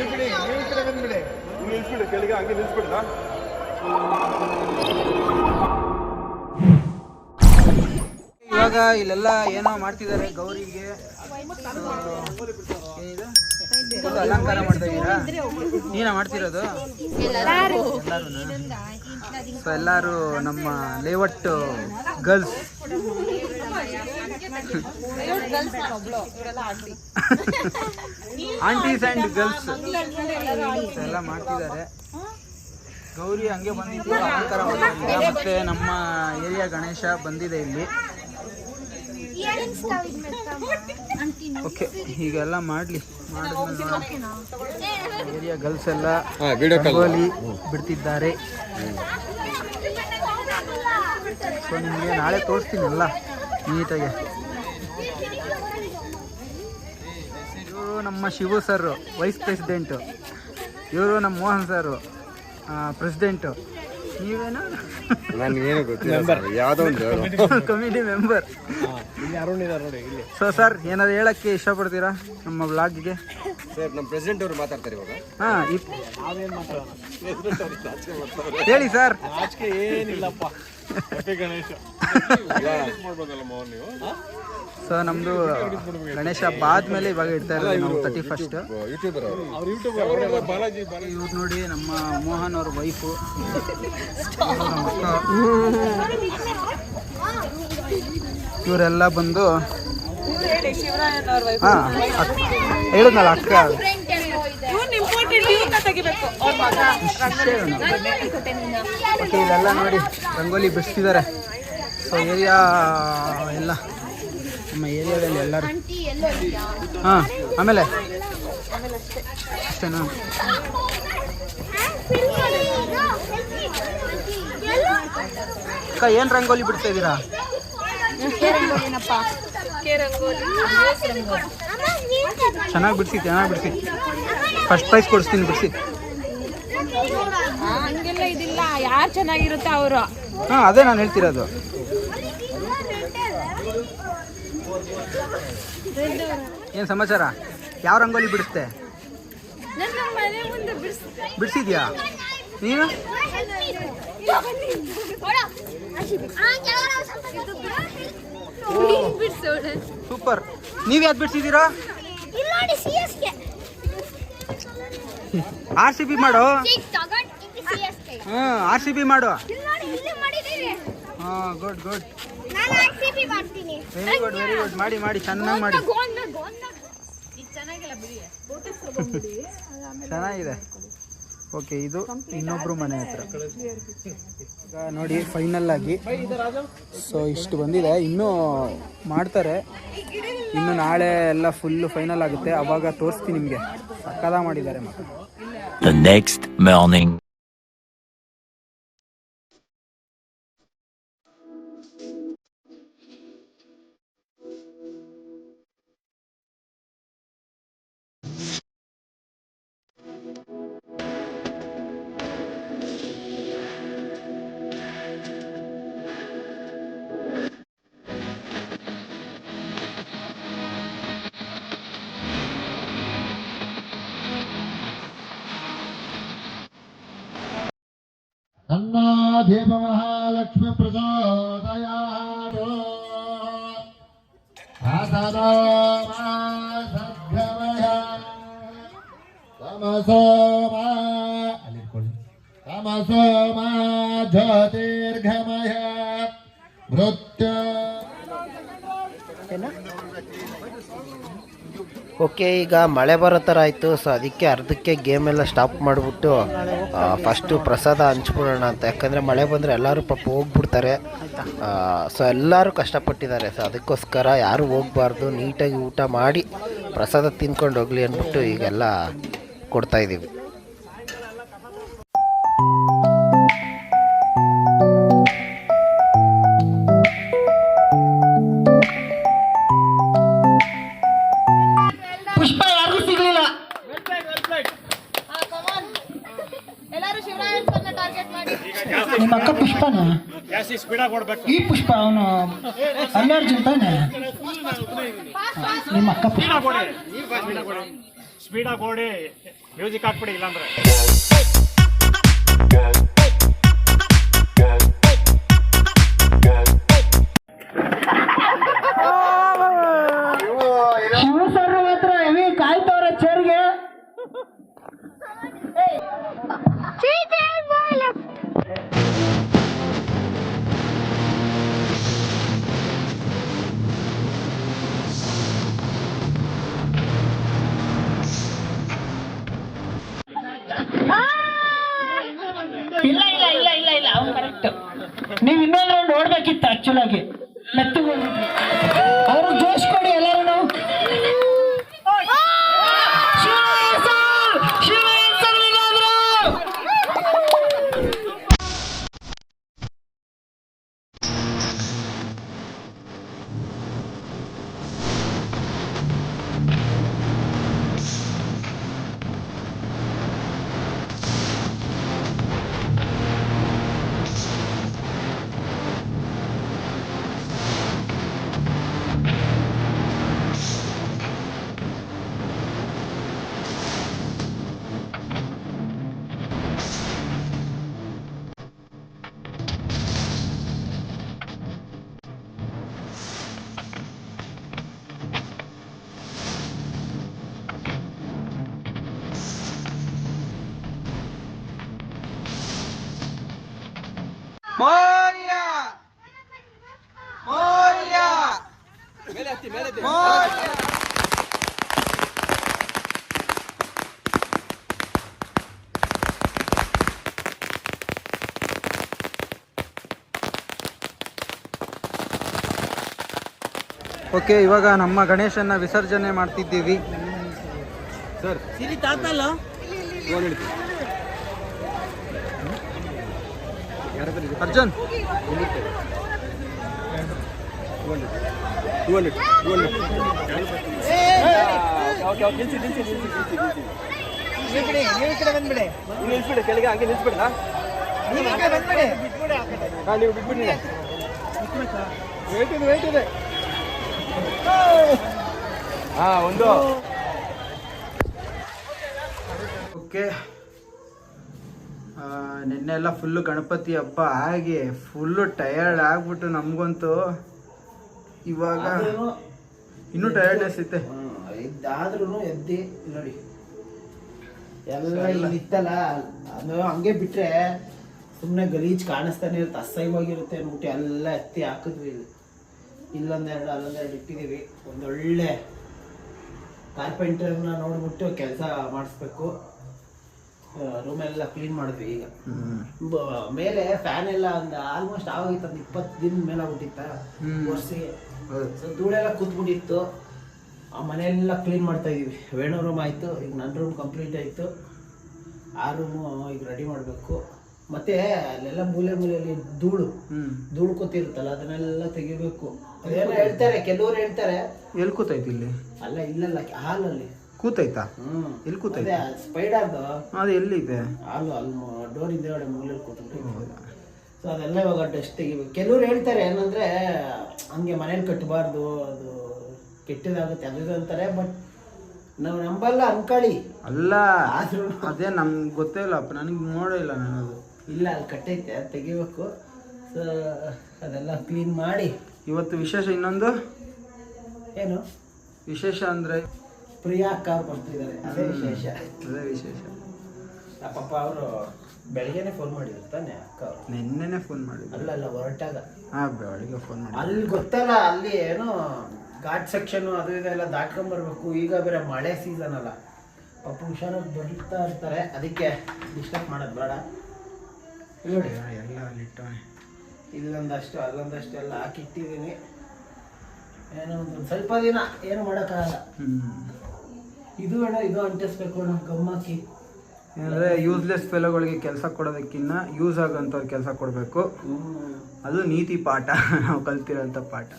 ನಿಲ್ಸ್ಬಿಡಿ ಕೆಳಗೆ ಹಂಗೆ ನಿಲ್ಸ್ಬಿಡ್ದ ಇವಾಗ ಇಲ್ಲೆಲ್ಲ ಏನೋ ಮಾಡ್ತಿದ್ದಾರೆ ಗೌರಿಗೆ. ಏನಿದು? ಅಲಂಕಾರ ಮಾಡ್ತಾ ಇದ್ದೀರಾ? ನೀನ ಮಾಡ್ತಿರೋದು? ಸೊ ಎಲ್ಲರೂ ನಮ್ಮ layout girls. Aunties and girls ಎಲ್ಲ ಮಾಡ್ತಿದ್ದಾರೆ. ಗೌರಿ ಹಂಗೆ ಬಂದಿದ್ದು ಅಲಂಕಾರ ಥರ ಮತ್ತೆ ನಮ್ಮ ಏರಿಯಾ ಗಣೇಶ ಬಂದಿದೆ ಇಲ್ಲಿ. ಓಕೆ ಹೀಗೆಲ್ಲ ಮಾಡಲಿ. ಏರಿಯಾ ಗರ್ಲ್ಸ್ ಎಲ್ಲ ರಂಗೋಲಿ ಬಿಡ್ತಿದ್ದಾರೆ. ಸೊ ನಿಮಗೆ ನಾಳೆ ತೋರಿಸ್ತೀನಿ ಎಲ್ಲ ನೀಟಾಗೆ ಇವರು ನಮ್ಮ ಶಿವು ಸರ್ ವೈಸ್ ಪ್ರೆಸಿಡೆಂಟು ಇವರು ನಮ್ಮ ಮೋಹನ್ ಸರ್ ಪ್ರೆಸಿಡೆಂಟು ನೀವೇನು? ನನಗೇನು ಗೊತ್ತಿಲ್ಲ ಯಾವುದೋ ಒಂದು ಕಮಿಟಿ ಮೆಂಬರ್ ಸೊ ಸರ್ ಏನಾದ್ರು ಹೇಳಕ್ಕೆ ಇಷ್ಟಪಡ್ತೀರಾ ನಮ್ಮ ಬ್ಲಾಗ್ಗೆ ಸರ್ ನಮ್ಮ ಪ್ರೆಸಿಡೆಂಟ್ ಅವರು ಮಾತಾಡ್ತಾರೆ ಇವಾಗ. ಹಾ ಹೇಳಿ ಸರ್ ಏನಿಲ್ಲಪ್ಪ. ಗಣೇಶ. ಸೊ ನಮ್ದು ಗಣೇಶ ಹಬ್ಬ ಆದ್ಮೇಲೆ ಇವಾಗ ಇಡ್ತಾ ಇರೋದು ನಾವು ತರ್ಟಿ ಫಸ್ಟ್ ಯೂಟ್ಯೂಬರ್ ಅವರು. ಅವ್ರ ಯೂಟ್ಯೂಬ್ ಬಾಲಾಜಿ ಇವ್ರು ನೋಡಿ ನಮ್ಮ ಮೋಹನ್ ಅವ್ರ ವೈಫು ಇವರೆಲ್ಲ ಬಂದು ಹಾ ಹೇಳಿದ್ನಲ್ಲ ಅಕ್ಕ? ಇಲ್ಲೆಲ್ಲ ನೋಡಿ ರಂಗೋಲಿ ಬಿಡಿಸ್ತಿದ್ದಾರೆ. ಸೊ ಏರಿಯಾ ಎಲ್ಲ ನಮ್ಮ ಏರಿಯಾದಲ್ಲಿ ಎಲ್ಲರೂ. ಹಾಂ ಆಮೇಲೆ? ಅಷ್ಟೇನಾ ಅಕ್ಕ ಏನು ರಂಗೋಲಿ ಬಿಡ್ತಾ ಇದ್ದೀರಾ? ಚೆನ್ನಾಗಿ ಬಿಡಿಸಿ ಚೆನ್ನಾಗಿ ಬಿಡಿಸಿ ಫಸ್ಟ್ ಪ್ರೈಸ್ ಕೊಡಿಸ್ತೀನಿ ಬಿಡಿಸಿ ಹಂಗೆಲ್ಲ ಇದಿಲ್ಲ ಯಾರು ಚೆನ್ನಾಗಿರುತ್ತೆ ಅವರು ಹಾಂ ಅದೇ ನಾನು ಹೇಳ್ತಿರೋದು ಏನು ಸಮಾಚಾರ ಯಾವ ರಂಗೋಲಿ ಬಿಡಿಸ್ತೆ ಬಿಡಿಸಿದ್ಯಾ ನೀನು ಸೂಪರ್ ನೀವು ಯಾವ್ದು ಬಿಡ್ಸಿದ್ದೀರಾ ಆರ್ ಸಿ ಬಿ ಮಾಡು. ಹಾಂ ಆರ್ ಸಿ ಬಿ ಮಾಡು. ಹಾಂ good good very good very good ಮಾಡಿ ಮಾಡಿ ಚೆನ್ನಾಗಿ ಮಾಡಿ. ಚೆನ್ನಾಗಿದೆ. ಓಕೆ ಇದು ಇನ್ನೊಬ್ರು ಮನೆ ಹತ್ರ. ಈಗ ನೋಡಿ ಫೈನಲ್ ಆಗಿ. ಸೊ ಇಷ್ಟು ಬಂದಿದೆ. ಇನ್ನೂ ಮಾಡ್ತಾರೆ. ಇನ್ನು ನಾಳೆ ಎಲ್ಲ ಫುಲ್ ಫೈನಲ್ ಆಗುತ್ತೆ. ಅವಾಗ ತೋರಿಸ್ತೀನಿ ನಿಮಗೆ. ಸಕ್ಕದ ಮಾಡಿದ್ದಾರೆ ಮತ್ತೆ ನೆಕ್ಸ್ಟ್ ಮಾರ್ನಿಂಗ್. अन्नाधीप महालक्ष्मी प्रचोदयात् असदो मा सद्गमय तमसो मा तमसो मा ज्योतिर्गमय ಓಕೆ, ಈಗ ಮಳೆ ಬರೋ ಥರ ಆಯಿತು ಸೊ ಅದಕ್ಕೆ ಅರ್ಧಕ್ಕೆ ಗೇಮ್ ಎಲ್ಲ ಸ್ಟಾಪ್ ಮಾಡಿಬಿಟ್ಟು ಫಸ್ಟು ಪ್ರಸಾದ ಹಂಚ್ಬಿಡೋಣ ಅಂತ. ಯಾಕಂದರೆ ಮಳೆ ಬಂದರೆ ಎಲ್ಲರೂ ಪಾಪ ಹೋಗ್ಬಿಡ್ತಾರೆ. ಸೊ ಎಲ್ಲರೂ ಕಷ್ಟಪಟ್ಟಿದ್ದಾರೆ. ಸೊ ಅದಕ್ಕೋಸ್ಕರ ಯಾರು ಹೋಗ್ಬಾರ್ದು. ನೀಟಾಗಿ ಊಟ ಮಾಡಿ ಪ್ರಸಾದ ತಿನ್ಕೊಂಡು ಹೋಗಲಿ ಅಂದ್ಬಿಟ್ಟು ಈಗೆಲ್ಲ ಕೊಡ್ತಾಯಿದ್ದೀವಿ ಈ ಪುಷ್ಪ ಅವನು ಅಲ್ಲಾರ್ಜುನ್ ತಾನೆ? ನಿಮ್ಮ ಅಕ್ಕ ಪುಷ್ಪ. ಸ್ಪೀಡಾಗಿ ಓಡಿ. ಮ್ಯೂಸಿಕ್ ಹಾಕ್ಬಿಡಿ ಇಲ್ಲಾಂದ್ರೆ. ಓಕೆ ಇವಾಗ ನಮ್ಮ ಗಣೇಶನ ವಿಸರ್ಜನೆ ಮಾಡ್ತಿದ್ದೀವಿ. ಸರ್. ಫೋನ್ ಹಿಡ್ತೀನಿ ಯಾರ ಹತ್ರ ಇದೆ Arjun two hundred two hundred ನಿಲ್ಸಿ ನಿಲ್ಸಿ ನಿಲ್ಸಿ ನಿಲ್ಸಿ ನಿಲ್ಸಿ ನೀವು ನಿಲ್ಸ್ಬಿಡಿ ಕೆಳಗೆ ಹಂಗೆ ನಿಲ್ಸ್ಬಿಡ್ಲಾ ಹಾಂ ನೀವು ಬಿಟ್ಬಿಡಿ ವೇಟ್ ಇದೆ. ವೇಟ್ ಇದೆ ಹಾಂ ಒಂದು. ಓಕೆ ನಿನ್ನೆ ಎಲ್ಲ ಫುಲ್ಲು ಗಣಪತಿ ಹಬ್ಬ ಆಗಿ ಫುಲ್ಲು ಟಯರ್ಡ್ ಆಗ್ಬಿಟ್ಟು ನಮಗಂತೂ ಇವಾಗ ಇನ್ನೂ ಟಯರ್ಡ್ನೆಸ್ ಐತೆ. ಇದಾದ್ರೂ ಎದ್ದಿ ನೋಡಿ. ಎಲ್ಲ ಇಲ್ಲಿ ಇತ್ತಲ್ಲ ಅದು ಹಂಗೆ ಬಿಟ್ರೆ ಸುಮ್ಮನೆ ಗಲೀಜ್ ಕಾಣಿಸ್ತಾನೆ ಇರುತ್ತೆ ಅಸಹ್ಯವಾಗಿರುತ್ತೆ ಅನ್ಬಿಟ್ಟು ಎಲ್ಲ ಎತ್ತಿ ಹಾಕಿದ್ವಿ ಇಲ್ಲಿ. ಇಲ್ಲೊಂದೆರಡು ಅಲ್ಲೊಂದೆರಡು ಇಟ್ಟಿದ್ದೀವಿ. ಒಂದೊಳ್ಳೆ ಕಾರ್ಪೆಂಟರ್ನ ನೋಡ್ಬಿಟ್ಟು ಕೆಲಸ ಮಾಡಿಸ್ಬೇಕು. ರೂಮೆಲ್ಲ ಕ್ಲೀನ್ ಮಾಡಿದ್ವಿ ಈಗ. ಬ- ಮೇಲೆ ಫ್ಯಾನ್ ಎಲ್ಲ ಒಂದು ಆಲ್ಮೋಸ್ಟ್ ಆಗೋಗಿತ್ತು ಒಂದು ಇಪ್ಪತ್ತು ದಿನ ಮೇಲೆ ಆಗ್ಬಿಟ್ಟಿತ್ತ ಹ್ಮ್. ವರ್ಷಿಗೆ. ಧೂಳೆಲ್ಲ ಕೂತ್ಬಿಟ್ಟಿತ್ತು. ಆ ಮನೆಯೆಲ್ಲ ಕ್ಲೀನ್ ಮಾಡ್ತಾ ಇದೀವಿ. ವೇಣು ರೂಮ್ ಆಯಿತು ಈಗ ನನ್ನ ರೂಮ್ ಕಂಪ್ಲೀಟ್ ಆಯಿತು. ಆ ರೂಮು ಈಗ ರೆಡಿ ಮಾಡಬೇಕು. ಮತ್ತೆ ಅಲ್ಲೆಲ್ಲ ಮೂಲೆ ಮೂಲೆಯಲ್ಲಿ ಧೂಳು. ಧೂಳು ಕೂತಿರುತ್ತಲ್ಲ ಅದನ್ನೆಲ್ಲ ತೆಗಿಬೇಕು. ಅದೇನೋ ಹೇಳ್ತಾರೆ ಕೆಲವ್ರು ಹೇಳ್ತಾರೆ. ಎಲ್ಲಿ ಕೂತೈತಿ ಇಲ್ಲಿ? ಅಲ್ಲ ಇಲ್ಲಲ್ಲ ಹಾಲಲ್ಲಿ. ಕೂತೈತಾ? ಹ್ಮ್. ಎಲ್ಲಿ ಕೂತೈತೆ? ಅದು ಸ್ಪೈಡರ್ದು ಅದು. ಎಲ್ಲಿದೆ? ಹಾಲು ಅಲ್ಲಿ ಡೋರ್ ಹಿಂದೆಗಡೆ ಮೂಲೆಯಲ್ಲಿ ಕೂತ್ಕೊಂಡು ಸೊ ಅದೆಲ್ಲ ಇವಾಗ ಡಸ್ಟ್ ತೆಗಿಬೇಕು ಕೆಲವ್ರು ಹೇಳ್ತಾರೆ ಏನಂದ್ರೆ ಹಂಗೆ ಮನೇಲಿ ಕಟ್ಟಬಾರ್ದು ಅದು ಕೆಟ್ಟದಾಗುತ್ತೆ ಅದು ಅಂತಾರೆ ಬಟ್ ನಾವು ನಂಬಲ್ಲ ಅನ್ಕೊಳ್ಳಿ. ಅಲ್ಲ ಆದ್ರೂ ಅದೇ ನಮ್ಗೆ ಗೊತ್ತೇ ಇಲ್ಲಪ್ಪ ನನಗೆ ನೋಡಿಲ್ಲ ಇಲ್ಲ ನಾನು ಅದು. ಇಲ್ಲ ಅಲ್ಲಿ ಕಟ್ಟೈತೆ ಅದು ತೆಗಿಬೇಕು. ಸೊ ಅದೆಲ್ಲ ಕ್ಲೀನ್ ಮಾಡಿ. ಇವತ್ತು ವಿಶೇಷ ಇನ್ನೊಂದು? ಏನು? ವಿಶೇಷ ಅಂದ್ರೆ? ಪ್ರಿಯಾ ಅಕ್ಕ ಅವ್ರು ಬರ್ತಿದ್ದಾರೆ. ಅದೇ ವಿಶೇಷ. ಅದೇ ವಿಶೇಷ. ಪಾಪ ಅವರು ಬೆಳಿಗ್ಗೆನೆ ಫೋನ್ ಮಾಡಿದ್ರು ತಾನೆ ಅಕ್ಕ ಅವರು? ನಿನ್ನೆನೆ ಫೋನ್ ಮಾಡಿದ್ರು. ಅಲ್ಲ ಅಲ್ಲ ಹೊರಟಾಗ. ಹಾ ಬೆಳಗ್ಗೆ ಫೋನ್ ಮಾಡಿ ಅಲ್ಲಿ ಗೊತ್ತಲ್ಲ ಅಲ್ಲಿ ಏನು ಘಾಟ್ ಸೆಕ್ಷನ್ ಅದು ಇದೆಲ್ಲ ದಾಟ್ಕೊಂಡ್ ಬರ್ಬೇಕು ಈಗ ಬೇರೆ ಮಳೆ ಸೀಸನ್ ಅಲ್ಲ. ಪಾಪ ಹುಷಾರಾಗಿ ಬರ್ತಾ ಇರ್ತಾರೆ. ಅದಕ್ಕೆ ಡಿಸ್ಟರ್ಬ್ ಮಾಡೋದು ಬೇಡ. ನೋಡಿ ಎಲ್ಲ ಅಲ್ಲಿಟ್ಟು ಇಲ್ಲೊಂದಷ್ಟು ಅಲ್ಲೊಂದಷ್ಟು ಎಲ್ಲ ಹಾಕಿಟ್ಟಿದ್ದೀನಿ. ಏನೋ ಒಂದು ಸ್ವಲ್ಪ ದಿನ ಏನು ಮಾಡೋಕ್ಕಾಗಲ್ಲ. ಇದು ಬೇಡ ಇದು ಅಂಟಿಸ್ಬೇಕು ನಮ್ಮ ಗಮ್ಮಾಕಿ ಏನಂದ್ರೆ ಯೂಸ್ಲೆಸ್ ಫೆಲೋಗಳಿಗೆ ಕೆಲಸ ಕೊಡೋದಕ್ಕಿಂತ ಯೂಸ್ ಆಗೋಂಥವ್ರು ಕೆಲಸ ಕೊಡಬೇಕು. ಅದು ನೀತಿ ಪಾಠ ನಾವು ಕಲ್ತಿರೋಂಥ ಪಾಠ.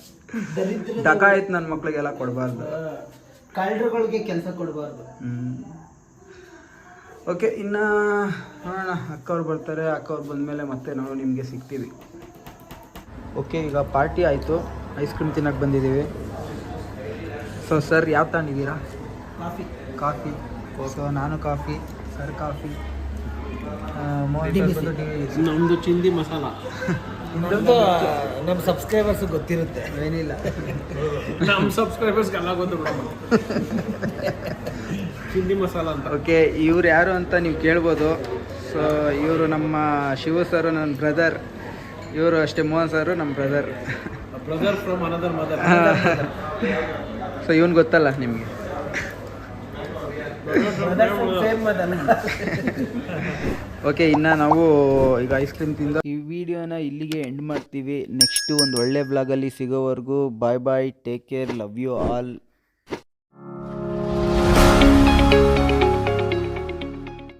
ದರಿದ್ರ ಆಯ್ತು ನನ್ನ ಮಕ್ಕಳಿಗೆಲ್ಲ ಕೊಡಬಾರ್ದು. ಕಳ್ಳರುಗಳಿಗೆ ಕೆಲಸ ಕೊಡಬಾರ್ದು. ಓಕೆ ಇನ್ನ ನೋಡೋಣ ಅಕ್ಕವ್ರು ಬರ್ತಾರೆ ಅಕ್ಕವ್ರು ಬಂದಮೇಲೆ ಮತ್ತೆ ನಾವು ನಿಮಗೆ ಸಿಗ್ತೀವಿ. ಓಕೆ ಈಗ ಪಾರ್ಟಿ ಆಯಿತು. ಐಸ್ ಕ್ರೀಮ್ ತಿನ್ನಕ್ಕೆ ಬಂದಿದ್ದೀವಿ. ಸೊ ಸರ್ ಯಾವ ತಗೊಂಡಿದ್ದೀರಾ ಕಾಫಿ. ಕಾಫಿ. ಸೊ ನಾನು ಕಾಫಿ ಸರ್ ಕಾಫಿ. ನಮ್ದು ಚಿಂದಿ ಮಸಾಲ. ನಮ್ಮ ಸಬ್ಸ್ಕ್ರೈಬರ್ಸ್ ಗೊತ್ತಿರುತ್ತೆ. ಏನಿಲ್ಲ. ನಮ್ಮ ಸಬ್ಸ್ಕ್ರೈಬರ್ಸ್ ಎಲ್ಲ ಗೊತ್ತು ಚಿಂದಿ ಮಸಾಲ ಅಂತ. ಓಕೆ ಇವ್ರು ಯಾರು ಅಂತ ನೀವು ಕೇಳ್ಬೋದು. ಸೊ ಇವರು ನಮ್ಮ ಶಿವ ಸರ್ ನನ್ನ ಬ್ರದರ್ ಇವರು ಅಷ್ಟೇ ಮೋಹನ್ ಸರ್ ನಮ್ಮ brother brother from another mother so ಇವನ್ ಗೊತ್ತಲ್ಲ ನಿಮಗೆ. ಓಕೆ ಇನ್ನ ನಾವು ಈಗ ಐಸ್ ಕ್ರೀಮ್ ತಿಂದ ಈ ವಿಡಿಯೋನ ಇಲ್ಲಿಗೆ ಎಂಡ್ ಮಾಡ್ತೀವಿ. ನೆಕ್ಸ್ಟ್ ಒಂದು ಒಳ್ಳೆ ಬ್ಲಾಗಲ್ಲಿ ಸಿಗೋವರೆಗೂ bye bye take care love you all